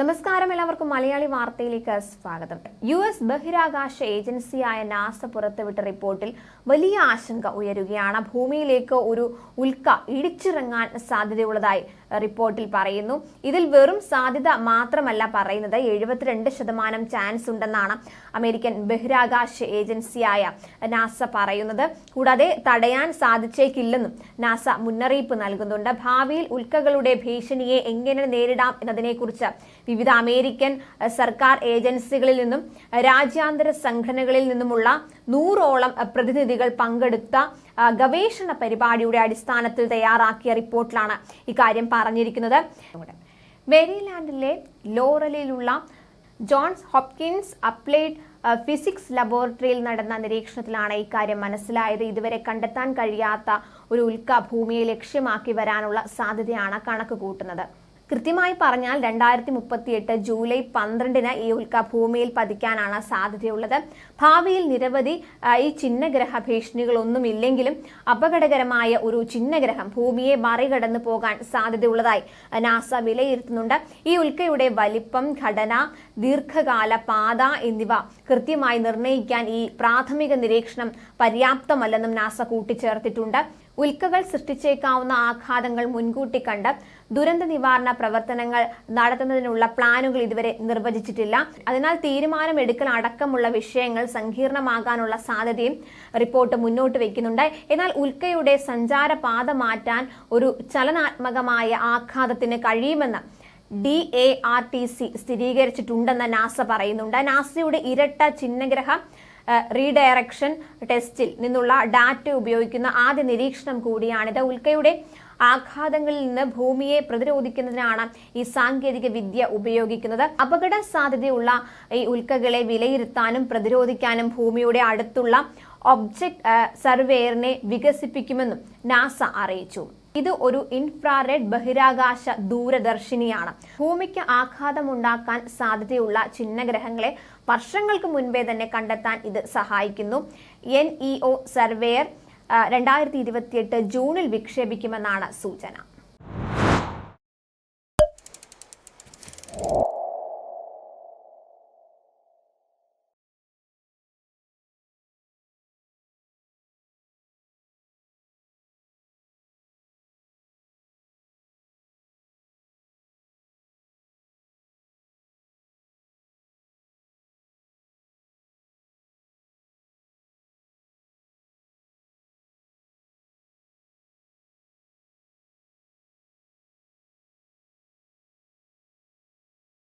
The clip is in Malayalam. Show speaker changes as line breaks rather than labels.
നമസ്കാരം എല്ലാവർക്കും മലയാളി വാർത്തയിലേക്ക് സ്വാഗതം. യു എസ് ബഹിരാകാശ ഏജൻസിയായ നാസ പുറത്തുവിട്ട റിപ്പോർട്ടിൽ വലിയ ആശങ്ക ഉയരുകയാണ്. ഭൂമിയിലേക്ക് ഒരു ഉൽക്ക ഇടിച്ചിറങ്ങാൻ സാധ്യതയുള്ളതായി റിപ്പോർട്ടിൽ പറയുന്നു. ഇതിൽ വെറും സാധ്യത മാത്രമല്ല പറയുന്നത്. എഴുപത്തിരണ്ട് ശതമാനം ചാൻസ് ഉണ്ടെന്നാണ് അമേരിക്കൻ ബഹിരാകാശ ഏജൻസിയായ നാസ പറയുന്നത്. കൂടാതെ തടയാൻ സാധിച്ചേക്കില്ലെന്നും നാസ മുന്നറിയിപ്പ് നൽകുന്നുണ്ട്. ഭാവിയിൽ ഉൽക്കകളുടെ ഭീഷണിയെ എങ്ങനെ നേരിടാം എന്നതിനെക്കുറിച്ച് വിവിധ അമേരിക്കൻ സർക്കാർ ഏജൻസികളിൽ നിന്നും രാജ്യാന്തര സംഘടനകളിൽ നിന്നുമുള്ള നൂറോളം പ്രതിനിധികൾ പങ്കെടുത്ത ഗവേഷണ പരിപാടിയുടെ അടിസ്ഥാനത്തിൽ തയ്യാറാക്കിയ റിപ്പോർട്ടിലാണ് ഇക്കാര്യം പറഞ്ഞിരിക്കുന്നത്. മേരിലാൻഡിലെ ലോറലിലുള്ള ജോൺസ് ഹോപ്കിൻസ് അപ്ലൈഡ് ഫിസിക്സ് ലബോറട്ടറിയിൽ നടന്ന നിരീക്ഷണത്തിലാണ് ഇക്കാര്യം മനസ്സിലായത്. ഇതുവരെ കണ്ടെത്താൻ കഴിയാത്ത ഒരു ഉൽക്ക ഭൂമിയെ ലക്ഷ്യമാക്കി വരാനുള്ള സാധ്യതയാണ് കണക്ക് കൂട്ടുന്നത്. കൃത്യമായി പറഞ്ഞാൽ രണ്ടായിരത്തി മുപ്പത്തിയെട്ട് ജൂലൈ പന്ത്രണ്ടിന് ഈ ഉൽക്ക ഭൂമിയിൽ പതിക്കാനാണ് സാധ്യതയുള്ളത്. ഭാവിയിൽ നിരവധി ഈ ചിഹ്നഗ്രഹ ഭീഷണികളൊന്നുമില്ലെങ്കിലും അപകടകരമായ ഒരു ചിഹ്നഗ്രഹം ഭൂമിയെ മറികടന്നു പോകാൻ സാധ്യതയുള്ളതായി നാസ വിലയിരുത്തുന്നുണ്ട്. ഈ ഉൽക്കയുടെ വലിപ്പം ഘടന ദീർഘകാല പാത എന്നിവ കൃത്യമായി നിർണയിക്കാൻ ഈ പ്രാഥമിക നിരീക്ഷണം പര്യാപ്തമല്ലെന്നും നാസ കൂട്ടിച്ചേർത്തിട്ടുണ്ട്. ഉൽക്കകൾ സൃഷ്ടിച്ചേക്കാവുന്ന ആഘാതങ്ങൾ മുൻകൂട്ടി കണ്ട് ദുരന്ത നിവാരണ പ്രവർത്തനങ്ങൾ നടത്തുന്നതിനുള്ള പ്ലാനുകൾ ഇതുവരെ നിർവചിച്ചിട്ടില്ല. അതിനാൽ തീരുമാനമെടുക്കൽ അടക്കമുള്ള വിഷയങ്ങൾ സങ്കീർണമാകാനുള്ള സാധ്യതയും റിപ്പോർട്ട് മുന്നോട്ട് വയ്ക്കുന്നുണ്ട് എന്നാൽ ഉൽക്കയുടെ സഞ്ചാരപാത മാറ്റാൻ ഒരു ചലനാത്മകമായ ആഘാതത്തിന് കഴിയുമെന്ന് D A R T C സ്ഥിരീകരിച്ചിട്ടുണ്ടെന്ന് NASA പറയുന്നുണ്ട്. നാസയുടെ ഇരട്ട ചിഹ്നഗ്രഹ റീഡയറക്ഷൻ ടെസ്റ്റിൽ നിന്നുള്ള ഡാറ്റ ഉപയോഗിക്കുന്ന ആദ്യ നിരീക്ഷണം കൂടിയാണിത്. ഉൽക്കയുടെ ആഘാതങ്ങളിൽ നിന്ന് ഭൂമിയെ പ്രതിരോധിക്കുന്നതിനാണ് ഈ സാങ്കേതിക വിദ്യ ഉപയോഗിക്കുന്നത്. അപകട സാധ്യതയുള്ള ഈ ഉൽക്കകളെ വിലയിരുത്താനും പ്രതിരോധിക്കാനും ഭൂമിയുടെ അടുത്തുള്ള ഒബ്ജക്ട് സർവേയറിനെ വികസിപ്പിക്കുമെന്നും നാസ അറിയിച്ചു. ഇത് ഒരു ഇൻഫ്രാറെഡ് ബഹിരാകാശ ദൂരദർശിനിയാണ്. ഭൂമിക്ക് ആഘാതമുണ്ടാക്കാൻ സാധ്യതയുള്ള ചിഹ്നഗ്രഹങ്ങളെ വർഷങ്ങൾക്ക് മുൻപേ തന്നെ കണ്ടെത്താൻ ഇത് സഹായിക്കുന്നു. എൻ ഇ ഒ സർവേയർ രണ്ടായിരത്തി ഇരുപത്തിയെട്ട് ജൂണിൽ വിക്ഷേപിക്കുമെന്നാണ് സൂചന.